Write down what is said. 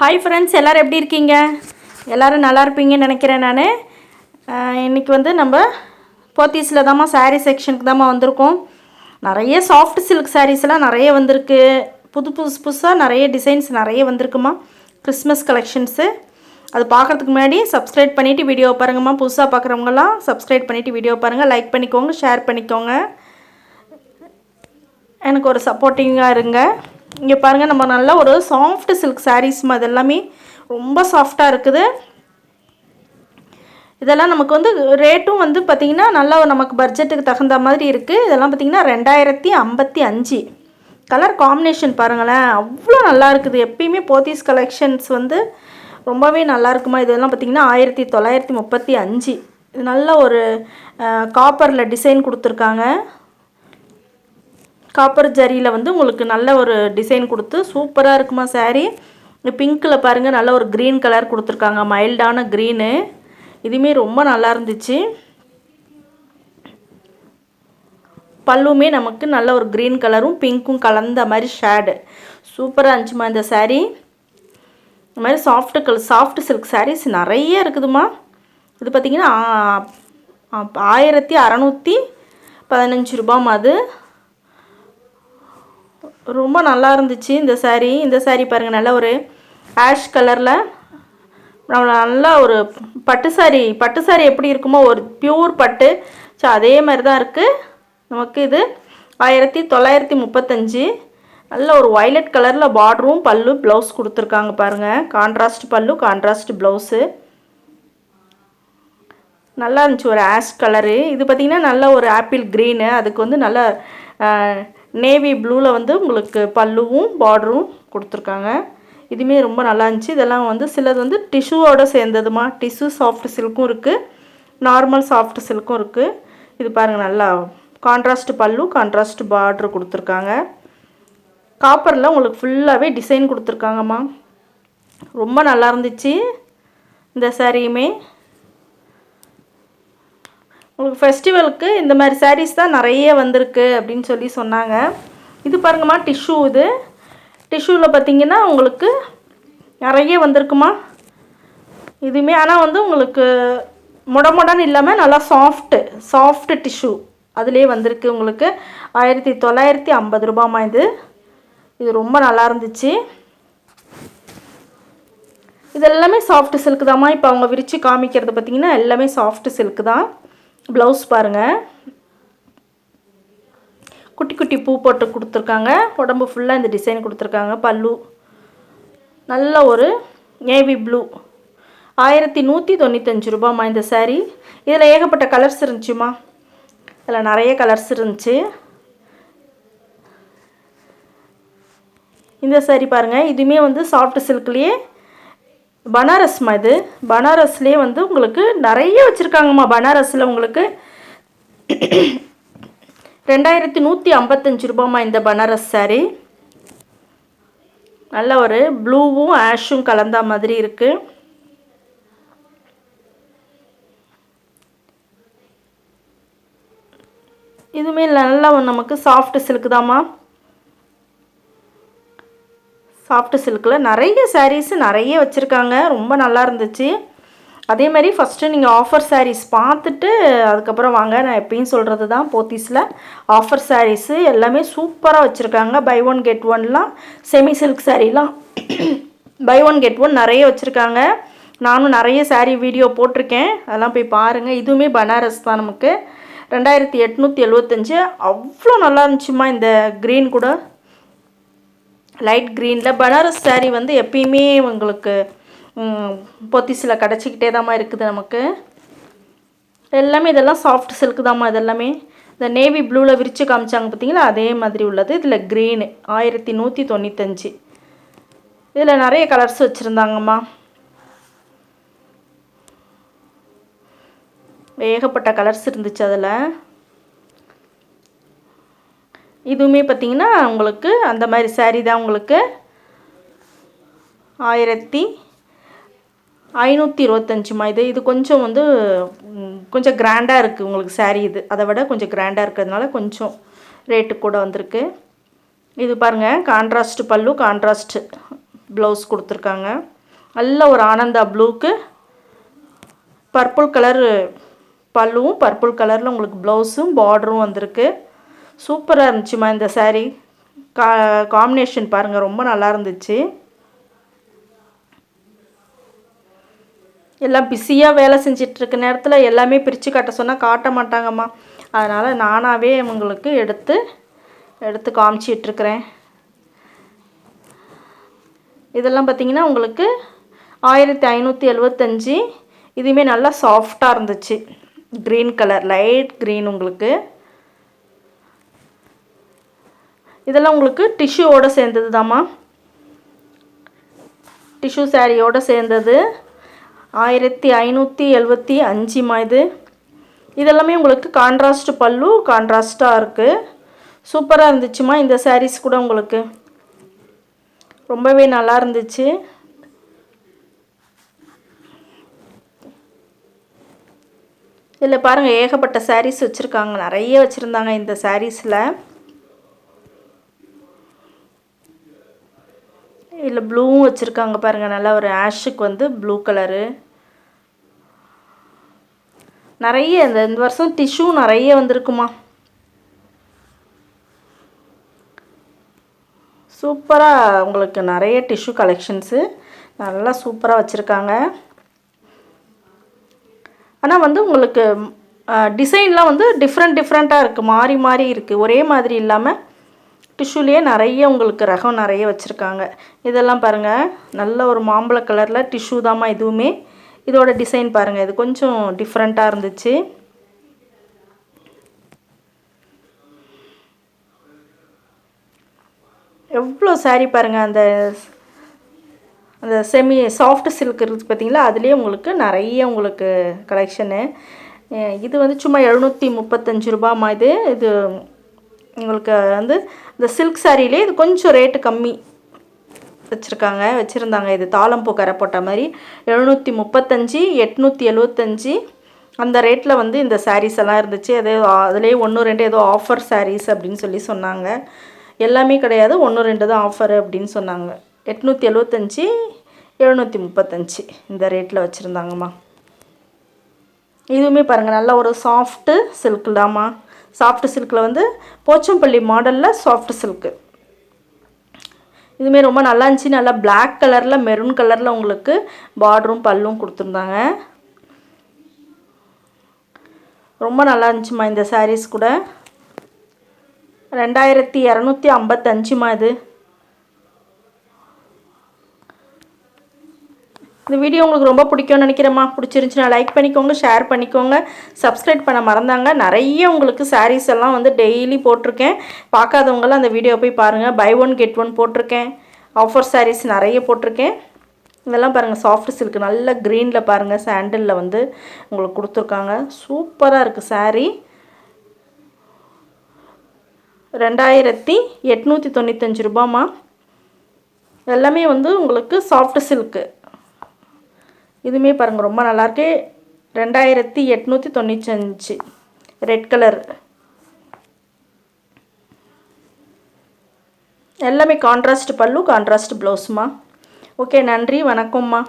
Hi friends எல்லோரும் எப்படி இருக்கீங்க? எல்லோரும் நல்லா இருப்பீங்கன்னு நினைக்கிறேன் நான். இன்றைக்கி வந்து நம்ம போத்தீஸில் தாம்மா சாரீ செக்ஷனுக்கு தாம்மா வந்திருக்கோம். நிறைய சாஃப்ட் சில்க் சாரீஸ்லாம் நிறைய வந்திருக்கு. புது புதுசு புதுசாக நிறைய டிசைன்ஸ் நிறைய வந்திருக்குமா கிறிஸ்மஸ் கலெக்ஷன்ஸு அது பார்க்குறதுக்கு முன்னாடி சப்ஸ்கிரைப் பண்ணிவிட்டு வீடியோ பாருங்கம்மா. புதுசாக பார்க்குறவங்கலாம் சப்ஸ்கிரைப் பண்ணிவிட்டு வீடியோ பாருங்கள் லைக் பண்ணிக்கோங்க ஷேர் பண்ணிக்கோங்க. எனக்கு ஒரு சப்போர்ட்டிங்காக இருங்க. இங்கே பாருங்கள் நம்ம நல்லா ஒரு சாஃப்ட் சில்க் சாரீஸ்மா அது எல்லாமே ரொம்ப சாஃப்டாக இருக்குது. இதெல்லாம் நமக்கு வந்து ரேட்டும் வந்து பார்த்திங்கன்னா நல்லா நமக்கு பட்ஜெட்டுக்கு தகுந்த மாதிரி இருக்குது இதெல்லாம் பார்த்திங்கன்னா ரெண்டாயிரத்தி ஐம்பத்தி அஞ்சு. கலர் காம்பினேஷன் பாருங்களேன் அவ்வளோ நல்லா இருக்குது. எப்பயுமே போத்தீஸ் கலெக்ஷன்ஸ் வந்து ரொம்பவே நல்லா இருக்குமா? இதெல்லாம் பார்த்திங்கன்னா ஆயிரத்தி தொள்ளாயிரத்தி முப்பத்தி அஞ்சு. இது நல்ல ஒரு காப்பரில் டிசைன் கொடுத்துருக்காங்க. காப்பர் ஜரியில் வந்து உங்களுக்கு நல்ல ஒரு டிசைன் கொடுத்து சூப்பராக இருக்குமா saree. பிங்க்கில் பாருங்கள் நல்ல ஒரு க்ரீன் கலர் கொடுத்துருக்காங்க. மைல்டான க்ரீனு இதுவுமே ரொம்ப நல்லா இருந்துச்சு. பல்லுமே நமக்கு நல்ல ஒரு க்ரீன் கலரும் பிங்க்கும் கலந்த மாதிரி ஷேடு சூப்பராக இருந்துச்சுமா இந்த சாரீ இந்த மாதிரி சாஃப்ட் கல் சாஃப்ட் சில்க் சாரீஸ் நிறைய இருக்குதுமா. இது பார்த்திங்கன்னா ஆயிரத்தி அறநூற்றி பதினஞ்சு ரூபாமா அது. ரொம்ப நல்லா இருந்துச்சு இந்த சாரீ இந்த சாரீ பாருங்கள் நல்ல ஒரு ஆஷ் கலரில் நல்லா ஒரு பட்டு saree. பட்டு saree எப்படி இருக்குமோ ஒரு பியூர் பட்டு. ஸோ அதே மாதிரி தான் இருக்குது நமக்கு இது ஆயிரத்தி தொள்ளாயிரத்தி முப்பத்தஞ்சு. நல்ல ஒரு வயலட் கலரில் பார்டரும் பல்லு ப்ளவுஸ் கொடுத்துருக்காங்க பாருங்கள் கான்ட்ராஸ்ட் பல்லு கான்ட்ராஸ்ட் ப்ளவுஸு நல்லா இருந்துச்சு ஒரு ஆஷ் கலரு இது பார்த்திங்கன்னா நல்ல ஒரு ஆப்பிள் க்ரீனு அதுக்கு வந்து நல்ல நேவி ப்ளூவில் வந்து உங்களுக்கு பல்லுவும் பார்டரும் கொடுத்துருக்காங்க. இதுவுமே ரொம்ப நல்லா இருந்துச்சு. இதெல்லாம் வந்து சிலது வந்து டிஷ்யூவோட சேர்ந்ததுமா. டிஷ்யூ சாஃப்ட் சில்க்கும் இருக்குது நார்மல் சாஃப்ட் சில்க்கும் இருக்குது இது பாருங்கள் நல்லா கான்ட்ராஸ்ட் பல்லு கான்ட்ராஸ்ட் பார்டர் கொடுத்துருக்காங்க. காப்பரில் உங்களுக்கு ஃபுல்லாகவே டிசைன் கொடுத்துருக்காங்கம்மா. ரொம்ப நல்லா இருந்துச்சு. இந்த சாரியுமே உங்களுக்கு ஃபெஸ்டிவலுக்கு இந்த மாதிரி சாரீஸ் தான் நிறைய வந்திருக்கு அப்படின்னு சொல்லி சொன்னாங்க. இது பாருங்கம்மா டிஷ்யூ இது. டிஷ்யூவில் பார்த்தீங்கன்னா உங்களுக்கு நிறைய வந்திருக்குமா இதுவுமே ஆனால் வந்து உங்களுக்கு முடமுடன்னு இல்லாமல் நல்லா சாஃப்ட்டு சாஃப்ட் டிஷ்யூ அதுலேயே வந்திருக்கு உங்களுக்கு. ஆயிரத்தி தொள்ளாயிரத்தி ஐம்பது ரூபாம்மா இது. இது ரொம்ப நல்லா இருந்துச்சு. இது எல்லாமே சாஃப்ட் சில்க் தாம்மா. இப்போ அவங்க விரித்து காமிக்கிறது பார்த்திங்கன்னா எல்லாமே சாஃப்ட் சில்க் தான். ப்ளவுஸ் பாருங்கள் குட்டி குட்டி பூ போட்டு கொடுத்துருக்காங்க. உடம்பு ஃபுல்லாக இந்த டிசைன் கொடுத்துருக்காங்க. பல்லு. நல்ல ஒரு நேவி ப்ளூ ஆயிரத்தி நூற்றி தொண்ணூத்தஞ்சு ரூபாம்மா இந்த சேரீ இதில் ஏகப்பட்ட கலர்ஸ் இருந்துச்சுமா இதில் நிறைய கலர்ஸ் இருந்துச்சு. இந்த சேரீ பாருங்கள் இதுவுமே வந்து சாஃப்ட் சில்க்லேயே பனாரஸ்மா இது. பனாரஸ்லேயே வந்து உங்களுக்கு நிறைய வச்சுருக்காங்கம்மா. பனாரஸில் உங்களுக்கு ரெண்டாயிரத்தி நூற்றி ஐம்பத்தஞ்சு ரூபாம்மா இந்த பனாரஸ் சாரீ நல்ல ஒரு ப்ளூவும் ஆஷும் கலந்த மாதிரி இருக்குது இதுவுமே நல்லா நமக்கு சாஃப்ட் சில்க்கு தாம்மா. சாஃப்ட் சில்கில் நிறைய sarees நிறைய வச்சுருக்காங்க. ரொம்ப நல்லா இருந்துச்சு. அதே மாதிரி ஃபஸ்ட்டு நீங்கள் ஆஃபர் சாரீஸ் பார்த்துட்டு அதுக்கப்புறம் வாங்க. நான் எப்பயும் சொல்கிறது தான் போத்தீஸில். ஆஃபர் சாரீஸு எல்லாமே சூப்பராக வச்சுருக்காங்க. பை ஒன் கெட் ஒன்லாம் செமி சில்க் சாரீலாம் பை ஒன் கெட் ஒன் நிறைய வச்சுருக்காங்க. நானும் நிறைய சாரீ வீடியோ போட்டிருக்கேன். அதெல்லாம் போய் பாருங்கள் இதுவுமே பனாரஸ் தான் நமக்கு. ரெண்டாயிரத்தி எட்நூற்றி எழுவத்தஞ்சு. அவ்வளோ நல்லா இருந்துச்சுமா இந்த க்ரீன் கூட. லைட் க்ரீனில் பனாரஸ் சாரீ வந்து எப்பயுமே உங்களுக்கு பொத்திஸில் கிடச்சிக்கிட்டே தாம்மா இருக்குது நமக்கு. எல்லாமே இதெல்லாம் சாஃப்ட் சில்க் தாம்மா இதெல்லாமே. இந்த நேவி ப்ளூவில் விரித்து காமிச்சாங்க பார்த்தீங்களா அதே மாதிரி உள்ளது. இதில் க்ரீனு ஆயிரத்தி நூற்றி தொண்ணூத்தஞ்சு. இதில் நிறைய கலர்ஸ் வச்சுருந்தாங்கம்மா. ஏகப்பட்ட கலர்ஸ் இருந்துச்சு அதில். இதுவுமே பார்த்தீங்கன்னா உங்களுக்கு அந்த மாதிரி சாரீ தான் உங்களுக்கு. ஆயிரத்தி ஐநூற்றி இருபத்தஞ்சுமா இது இது கொஞ்சம் வந்து கொஞ்சம் கிராண்டாக இருக்குது உங்களுக்கு சாரீ இது. அதை விட கொஞ்சம் கிராண்டாக இருக்கிறதுனால கொஞ்சம் ரேட்டு கூட வந்திருக்கு. இது பாருங்கள் கான்ட்ராஸ்ட் பல்லு கான்ட்ராஸ்ட் ப்ளவுஸ் கொடுத்துருக்காங்க. நல்ல ஒரு ஆனந்தா ப்ளூக்கு பர்பிள் கலர் பல்லுவும் பர்பிள் கலரில் உங்களுக்கு ப்ளவுஸும் பார்டரும் வந்திருக்கு. சூப்பராக இருந்துச்சுமா இந்த சாரீ கா காம்பினேஷன் பாருங்கள் ரொம்ப நல்லா இருந்துச்சு. எல்லாம் பிஸியாக வேலை செஞ்சிட்ருக்க நேரத்தில் எல்லாமே பிரித்து காட்ட சொன்னால் காட்ட மாட்டாங்கம்மா. அதனால் நானாகவே உங்களுக்கு எடுத்து எடுத்து காமிச்சிட்ருக்கிறேன். இதெல்லாம் பார்த்திங்கன்னா உங்களுக்கு ஆயிரத்தி ஐநூற்றி எழுபத்தஞ்சி இதுவுமே நல்லா சாஃப்டாக இருந்துச்சு. க்ரீன் கலர் லைட் க்ரீன் உங்களுக்கு. இதெல்லாம் உங்களுக்கு டிஷ்யூவோடு சேர்ந்தது தாம்மா டிஷ்யூ சாரியோடு சேர்ந்தது. ஆயிரத்தி ஐநூற்றி எழுபத்தி அஞ்சுமா இது? இதெல்லாமே உங்களுக்கு கான்ட்ராஸ்ட் பல்லு கான்ட்ராஸ்ட்டாக இருக்குது சூப்பராக இருந்துச்சுமா இந்த சாரீஸ் கூட உங்களுக்கு? ரொம்பவே நல்லா இருந்துச்சு. இதில் பாருங்கள் ஏகப்பட்ட சாரீஸ் வச்சுருக்காங்க. நிறைய வச்சுருந்தாங்க இந்த சாரீஸில் இதில் ப்ளூவும் வச்சுருக்காங்க பாருங்கள் நல்லா ஒரு ஆஷுக்கு வந்து ப்ளூ கலரு. நிறைய இந்த இந்த வருஷம் டிஷ்யூ நிறைய வந்திருக்குமா? சூப்பராக உங்களுக்கு நிறைய டிஷ்யூ கலெக்ஷன்ஸு நல்லா சூப்பராக வச்சுருக்காங்க. ஆனால் வந்து உங்களுக்கு டிசைன்லாம் வந்து டிஃப்ரெண்ட் டிஃப்ரெண்ட்டாக இருக்குது மாறி மாறி இருக்குது ஒரே மாதிரி இல்லாமல் டிஷ்யூலேயே நிறைய உங்களுக்கு ரகம் நிறைய வச்சுருக்காங்க. இதெல்லாம் பாருங்கள் நல்ல ஒரு மாம்பழ கலரில் டிஷ்யூ தாம்மா இதுவுமே இதோட டிசைன் பாருங்கள் இது கொஞ்சம் டிஃப்ரெண்ட்டாக இருந்துச்சு. எவ்வளோ சாரீ பாருங்கள் அந்த அந்த செமி சாஃப்ட் சில்க் இருக்குது பார்த்தீங்களா? அதுலேயே உங்களுக்கு நிறைய உங்களுக்கு கலெக்ஷனு இது வந்து சும்மா எழுநூற்றி முப்பத்தஞ்சு ரூபாமா இது. இது உங்களுக்கு வந்து இந்த சில்க் சாரிலே இது கொஞ்சம் ரேட்டு கம்மி வச்சுருக்காங்க வச்சுருந்தாங்க. இது தாளம்பூ கரை போட்ட மாதிரி எழுநூற்றி முப்பத்தஞ்சு எட்நூற்றி எழுபத்தஞ்சி அந்த ரேட்டில் வந்து இந்த சாரீஸ் எல்லாம் இருந்துச்சு. அதே அதுலேயே ஒன்று ரெண்டு ஏதோ ஆஃபர் சாரீஸ் அப்படின்னு சொல்லி சொன்னாங்க. எல்லாமே கிடையாது. ஒன்று ரெண்டு தான் ஆஃபர் அப்படின்னு சொன்னாங்க. எட்நூற்றி எழுவத்தஞ்சி எழுநூற்றி முப்பத்தஞ்சு இந்த ரேட்டில் வச்சுருந்தாங்கம்மா. இதுவுமே பாருங்கள் நல்ல ஒரு சாஃப்ட்டு சில்க் சாஃப்ட் சில்கில் வந்து போச்சம்பள்ளி மாடலில் சாஃப்ட் சில்க்கு இதுமாரி ரொம்ப நல்லா இருந்துச்சு. நல்லா பிளாக் கலரில் மெரூன் கலரில் உங்களுக்கு பார்டரும் பல்லும் கொடுத்துருந்தாங்க. ரொம்ப நல்லா இருந்துச்சுமா இந்த சாரீஸ் கூட. ரெண்டாயிரத்தி இரநூத்தி ஐம்பத்தஞ்சுமா இது. இந்த வீடியோ உங்களுக்கு ரொம்ப பிடிக்கும்னு நினைக்கிறேம்மா. பிடிச்சிருந்துச்சுன்னா லைக் பண்ணிக்கோங்க ஷேர் பண்ணிக்கோங்க. சப்ஸ்கிரைப் பண்ண மறந்தாங்க. நிறைய உங்களுக்கு சாரீஸ் எல்லாம் வந்து டெய்லி போட்டிருக்கேன். பார்க்காதவங்களாம் அந்த வீடியோ போய் பாருங்கள் பை ஒன் கெட் ஒன் போட்டிருக்கேன். ஆஃபர் சாரீஸ் நிறைய போட்டிருக்கேன். இதெல்லாம் பாருங்கள் சாஃப்ட் சில்க் நல்ல க்ரீனில் பாருங்கள் சாண்டலில் வந்து உங்களுக்கு கொடுத்துருக்காங்க. சூப்பராக இருக்குது சாரீ ரெண்டாயிரத்தி எட்நூற்றி தொண்ணூத்தஞ்சு ரூபாம்மா. எல்லாமே வந்து உங்களுக்கு சாஃப்ட் சில்க்கு இதுவுமே பாருங்கள் ரொம்ப நல்லாயிருக்கு ரெண்டாயிரத்தி எட்நூற்றி தொண்ணூற்றஞ்சு ரெட் கலர் எல்லாமே கான்ட்ராஸ்ட் பல்லு கான்ட்ராஸ்ட் ப்ளவுஸ்மா ஓகே நன்றி வணக்கம்மா.